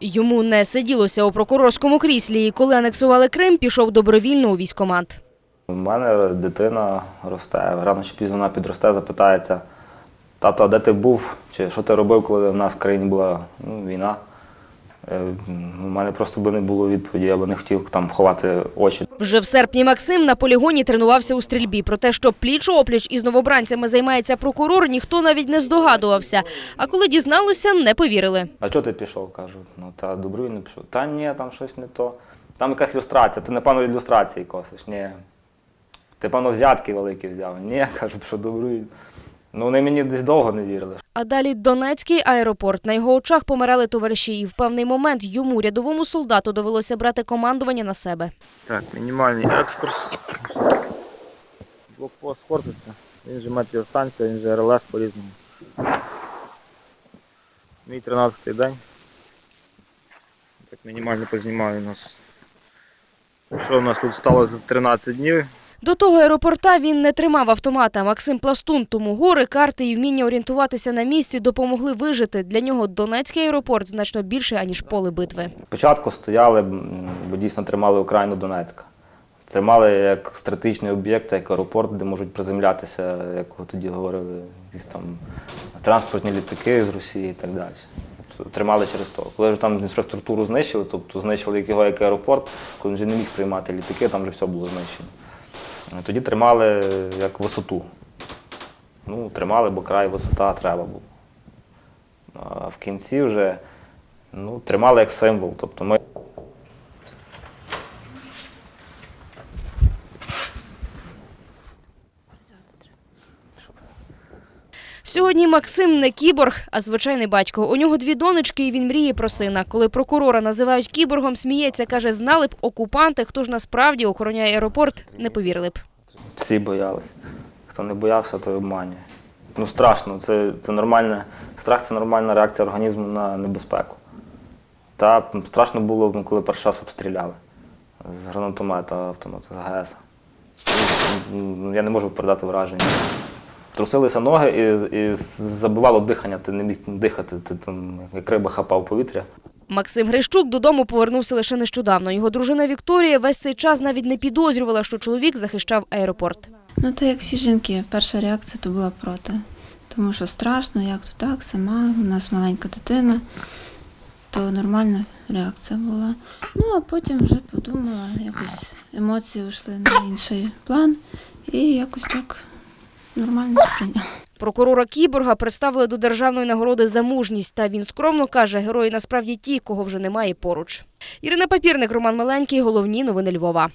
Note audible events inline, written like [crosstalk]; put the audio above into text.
Йому не сиділося у прокурорському кріслі, і коли анексували Крим, пішов добровільно у військкомат. У мене дитина росте, рано чи пізно вона підросте, запитається, тато, а де ти був? Чи що ти робив, коли в нас в країні була ну, війна? Е, У мене просто би не було відповіді, я би не хотів там ховати очі. Вже в серпні Максим на полігоні тренувався у стрільбі. Про те, що пліч-опліч із новобранцями займається прокурор, ніхто навіть не здогадувався. А коли дізналися, не повірили. А чого ти пішов? кажу, ну та добровільно пішов. Та ні, там щось не то. Там якась люстрація, ти напевно від люстрації косиш. Ні. Ти, певно, взятки великі взяв. Ні, [laughs] кажу, що добровільно. Ну, вони мені десь довго не вірили. А далі Донецький аеропорт. На його очах помирали товариші, і в певний момент йому, рядовому солдату, довелося брати командування на себе. Так, мінімальний екскурс. Блокпост Хортиця. Він же метеостанція, він же РЛС по-різному. Мій 13-й день. Так мінімально познімаю у нас. Що в нас тут стало за 13 днів? До того аеропорта він не тримав автомата. Максим Пластун, тому гори, карти і вміння орієнтуватися на місці допомогли вижити. Для нього Донецький аеропорт значно більше, аніж поле битви. Спочатку стояли, бо дійсно тримали Україну Донецька. Це мали як стратегічний об'єкт, як аеропорт, де можуть приземлятися, як тоді говорили, якісь там транспортні літаки з Росії і так далі. Тримали через то. Коли вже там інфраструктуру знищили, тобто знищили його як аеропорт, коли він вже не міг приймати літаки, там вже все було знищено. Тоді тримали як висоту. Ну, тримали, бо край висота треба було. А в кінці вже ну, тримали як символ. Тобто ми Сьогодні Максим не кіборг, а звичайний батько. У нього дві донечки, і він мріє про сина. Коли прокурора називають кіборгом, сміється, каже, знали б окупанти, хто ж насправді охороняє аеропорт, не повірили б. всі боялись. Хто не боявся, той обманює. Ну страшно, це, це нормальне. Страх це нормальна реакція організму на небезпеку. Та страшно було, коли перший раз обстріляли з гранатомета автомата, з ГС. Ну, Я не можу передати враження. Трусилися ноги і, і забивало дихання, ти не міг дихати, ти там як риба хапав повітря. Максим Грищук додому повернувся лише нещодавно. Його дружина Вікторія весь цей час навіть не підозрювала, що чоловік захищав аеропорт. Ну, то як всі жінки, перша реакція то була проти. Тому що страшно, як то так, сама, у нас маленька дитина, то нормальна реакція була. Ну, а потім вже подумала, якось емоції йшли на інший план і якось так нормально сприйняла. Прокурора Кіборга представили до державної нагороди за мужність. Та він скромно каже, герої насправді ті, кого вже немає поруч. Ірина Папірник, Роман Маленький. Головні новини Львова.